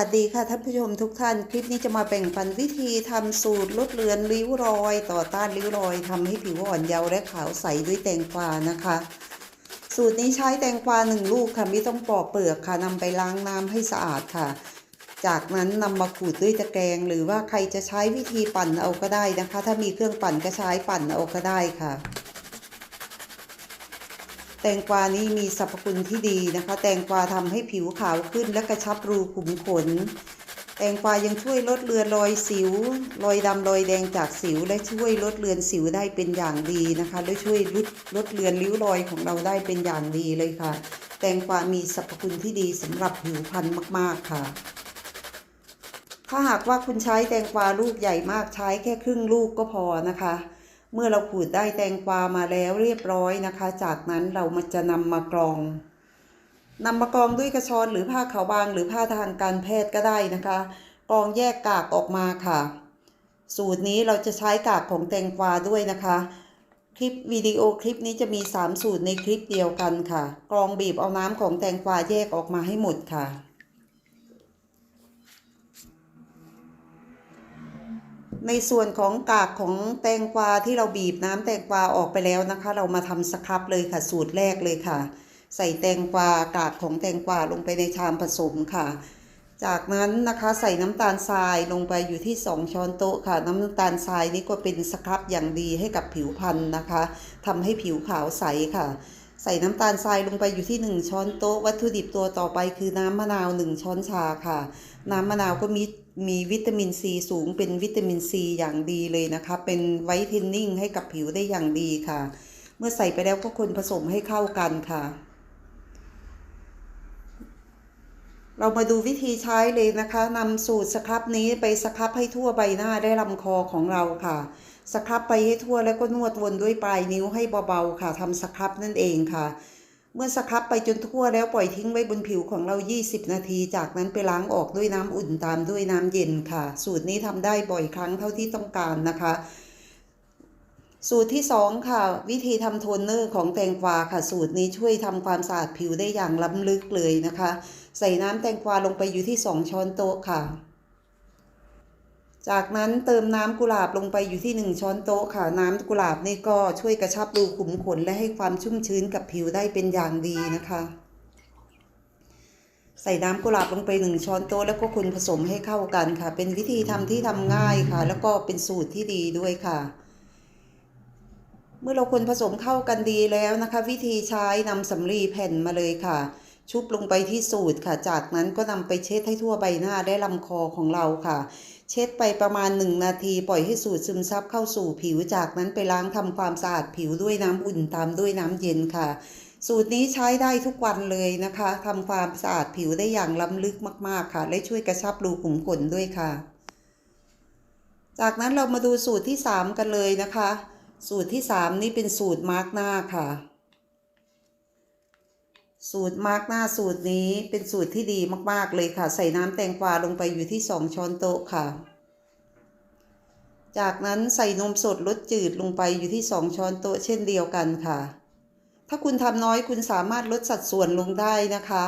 ัสดีค่ะท่านผู้ชมทุกท่าน คลิปนี้จะมาแบ่งปันวิธีทำสูตรลดเลือนริ้วรอย ต่อต้านริ้วรอยทำให้ผิวอ่อนเยาว์และขาวใสด้วยแตงกวานะคะ สูตรนี้ใช้แตงกวาหนึ่งลูกค่ะไม่ต้องปอกเปลือกค่ะนำไปล้างน้ำให้สะอาดค่ะ จากนั้นนำมาขูดด้วยตะแกรงหรือว่าใครจะใช้วิธีปั่นเอาก็ได้นะคะ ถ้ามีเครื่องปั่นก็ใช้ปั่นเอาก็ได้ค่ะ ตงกวานี้มีสรรพคุณที่ดีนะคะ แตงกวาทำให้ผิวขาวขึ้นและกระชับรูขุมขน แตงกวายังช่วยลดเลือนรอยสิว รอยดำรอยแดงจากสิว และช่วยลดเลือนสิวได้เป็นอย่างดีนะคะ และช่วยลดลดเลือนริ้วรอยของเราได้เป็นอย่างดีเลยค่ะ แตงกวามีสรรพคุณที่ดีสำหรับผิวพรรณมาก ๆค่ะถ้าหากว่าคุณใช้แตงกวาลูกใหญ่มากใช้แค่ครึ่งลูกก็พอนะคะ เมื่อเราขูดได้แตงกวามาแล้วเรียบร้อยนะคะ จากนั้นเรามันจะนำมากรองนำมากรองด้วยกระชอนหรือผ้าขาวบางหรือผ้าทางการแพทย์ก็ได้นะคะ กรองแยกกากออกมาค่ะ สูตรนี้เราจะใช้กากของแตงกวาด้วยนะคะ คลิปวิดีโอคลิปนี้จะมี 3 สูตรในคลิปเดียวกันค่ะ กรองบีบเอาน้ำของแตงกวาแยกออกมาให้หมดค่ะ ในส่วนของกากของแตงกวาที่เราบีบน้ำแตงกวาออกไปแล้วนะคะ เรามาทำสครับเลยค่ะ สูตรแรกเลยค่ะ ใส่แตงกวากากของแตงกวาลงไปในชามผสมค่ะ จากนั้นนะคะใส่น้ำตาลทรายลงไปอยู่ที่ 2 ช้อนโต๊ะค่ะ น้ำตาลทรายนี้ก็เป็นสครับอย่างดีให้กับผิวพรรณนะคะทำให้ผิวขาวใสค่ะ ใส่น้ำตาลทรายลงไปอยู่ที่ 1 ช้อนโต๊ะ วัตถุดิบตัวต่อไปคือน้ำมะนาว 1 ช้อนชาค่ะ น้ำมะนาวก็มีมีวิตามินซีสูงเป็นวิตามินซีอย่างดีเลยนะคะ เป็นไวท์เทนนิ่งให้กับผิวได้อย่างดีค่ะ เมื่อใส่ไปแล้วก็คนผสมให้เข้ากันค่ะ เรามาดูวิธีใช้เลยนะคะนำสูตรสครับนี้ไปสครับให้ทั่วใบหน้าได้ลำคอของเราค่ะ สครับไปให้ทั่วแล้วก็นวดวนด้วยปลายนิ้วให้เบาๆค่ะทำสครับนั่นเองค่ะ เมื่อสครับไปจนทั่วแล้วปล่อยทิ้งไว้บนผิวของเรา 20 นาที จากนั้นไปล้างออกด้วยน้ำอุ่นตามด้วยน้ำเย็นค่ะ สูตรนี้ทำได้บ่อยครั้งเท่าที่ต้องการนะคะสูตรที่ 2 ค่ะ วิธีทำโทนเนอร์ของแตงกวาค่ะ สูตรนี้ช่วยทำความสะอาดผิวได้อย่างล้ำลึกเลยนะคะ ใส่น้ำแตงกวาลงไปอยู่ที่ 2 ช้อนโต๊ะค่ะ จากนั้นเติมน้ำกุหลาบลงไปอยู่ที่ 1 ช้อนโต๊ะค่ะ น้ำกุหลาบนี่ก็ช่วยกระชับรูขุมขนและให้ความชุ่มชื้นกับผิวได้เป็นอย่างดีนะคะ ใส่น้ำกุหลาบลงไป 1 ช้อนโต๊ะแล้วก็คนผสมให้เข้ากันค่ะ เป็นวิธีทำที่ทำง่ายค่ะ แล้วก็เป็นสูตรที่ดีด้วยค่ะเมื่อเราคนผสมเข้ากันดีแล้วนะคะ วิธีใช้นำสำลีแผ่นมาเลยค่ะ ชุบลงไปที่สูตรค่ะ จากนั้นก็นำไปเช็ดให้ทั่วใบหน้าได้ลำคอของเราค่ะ เช็ดไปประมาณ 1 นาทีปล่อยให้สูตรซึมซับเข้าสู่ผิว จากนั้นไปล้างทำความสะอาดผิวด้วยน้ำอุ่นตามด้วยน้ำเย็นค่ะ สูตรนี้ใช้ได้ทุกวันเลยนะคะทำความสะอาดผิวได้อย่างล้ำลึกมาก ๆค่ะ และช่วยกระชับรูขุมขนด้วยค่ะ จากนั้นเรามาดูสูตรที่ 3 กันเลยนะคะ สูตรที่ 3 นี่เป็นสูตรมาร์กหน้าค่ะ สูตรมาร์กหน้าสูตรนี้เป็นสูตรที่ดีมากๆเลยค่ะ ใส่น้ำแตงกวาลงไปอยู่ที่ 2 ช้อนโต๊ะค่ะ จากนั้นใส่นมสดรสจืดลงไปอยู่ที่ 2 ช้อนโต๊ะเช่นเดียวกันค่ะ ถ้าคุณทำน้อยคุณสามารถลดสัดส่วนลงได้นะคะ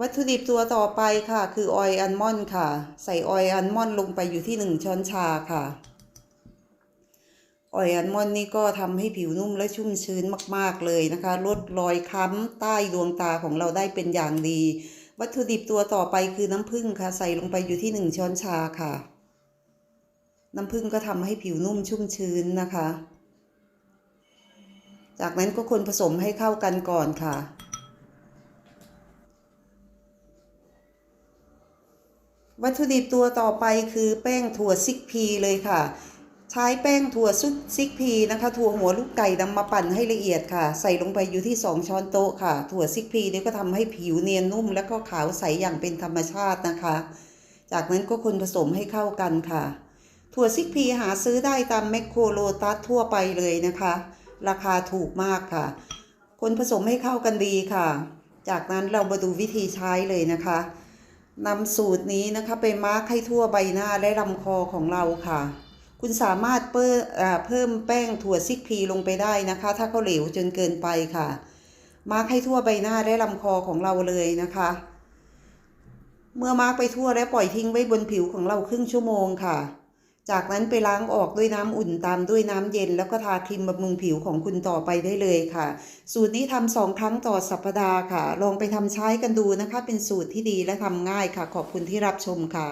วัตถุดิบตัวต่อไปค่ะ คือออยล์อัลมอนด์ค่ะ ใส่ออยล์อัลมอนด์ลงไปอยู่ที่ 1 ช้อนชาค่ะ ออยอัลมอนด์นี่ก็ทำให้ผิวนุ่มและชุ่มชื้นมาก ๆ เลยนะคะ ลดรอยค้ำใต้ดวงตาของเราได้เป็นอย่างดี วัตถุดิบตัวต่อไปคือน้ำผึ้งค่ะ ใส่ลงไปอยู่ที่ 1 ช้อนชาค่ะ น้ำผึ้งก็ทำให้ผิวนุ่มชุ่มชื้นนะคะ จากนั้นก็คนผสมให้เข้ากันก่อนค่ะวัตถุดิบตัวต่อไปคือแป้งถั่วซิกพีเลยค่ะ ใช้แป้งถั่วซุปซิกพีนะคะถั่วหัวลูกไก่นำมาปั่นให้ละเอียดค่ะ ใส่ลงไปอยู่ที่ 2 ช้อนโต๊ะค่ะ ถั่วซิกพีนี่ก็ทำให้ผิวเนียนนุ่ม และก็ขาวใสอย่างเป็นธรรมชาตินะคะ จากนั้นก็คนผสมให้เข้ากันค่ะ ถั่วซิกพีหาซื้อได้ตามแมคโครโลตัสทั่วไปเลยนะคะ ราคาถูกมากค่ะ คนผสมให้เข้ากันดีค่ะ จากนั้นเรามาดูวิธีใช้เลยนะคะนำสูตรนี้นะคะไปมาร์คให้ทั่วใบหน้าและลำคอของเราค่ะ คุณสามารถเพิ่มเพิ่มแป้งถั่วซิกพีลงไปได้นะคะ ถ้าเขาเหลวจนเกินไปค่ะ มาร์คให้ทั่วใบหน้าและลำคอของเราเลยนะคะ เมื่อมาร์กไปทั่วแล้วปล่อยทิ้งไว้บนผิวของเราครึ่งชั่วโมงค่ะ จากนั้นไปล้างออกด้วยน้ำอุ่นตามด้วยน้ำเย็น แล้วก็ทาครีมบำรุงผิวของคุณต่อไปได้เลยค่ะ สูตรนี้ทำสองครั้งต่อสัปดาห์ค่ะ ลองไปทำใช้กันดูนะคะ เป็นสูตรที่ดีและทำง่ายค่ะ ขอบคุณที่รับชมค่ะ